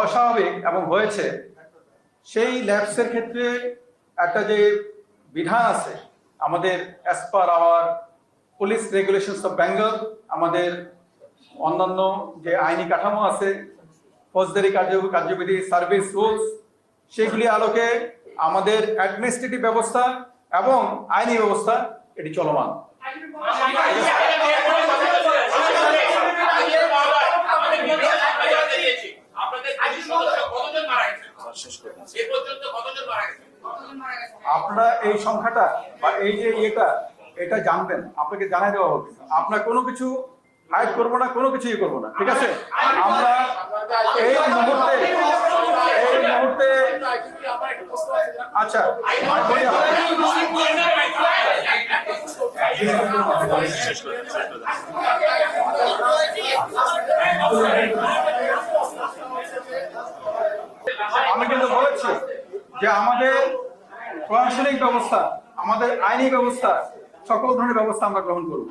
অস্বাভাবিক এবং হয়েছে। সেই ল্যাবসের ক্ষেত্রে একটা যে বিধান আছে, আমাদের as per our police regulations of Bengal আমাদের অন্যান্য যে আইনি কাঠামো আছে, ফৌজদারি কার্য, কার্যবিধি সার্ভিস রুলস সেগুলি আলোকে আমাদের অ্যাডমিনিস্ট্রেটিভ ব্যবস্থা এবং আইনি ব্যবস্থা এটি চলমান। কতজন মারা গেছে? এ পর্যন্ত কতজন মারা গেছে? আপনারা এই সংখ্যাটা বা এই যে ইয়েটা এটা জানবেন। আপনাকে জানাই দেওয়া হবে। আপনার কোনো কিছু হাইড করব না কোনো কিছুই করব না ঠিক আছে? আমরা এই মুহূর্তে এই মুহূর্তে আচ্ছা আমি বলি আপনাকে। আমি কিন্তু বলেছি যে আমাদের প্রশাসনিক ব্যবস্থা, আমাদের আইনি ব্যবস্থা, সকল ধরনের ব্যবস্থা আমরা গ্রহণ করব।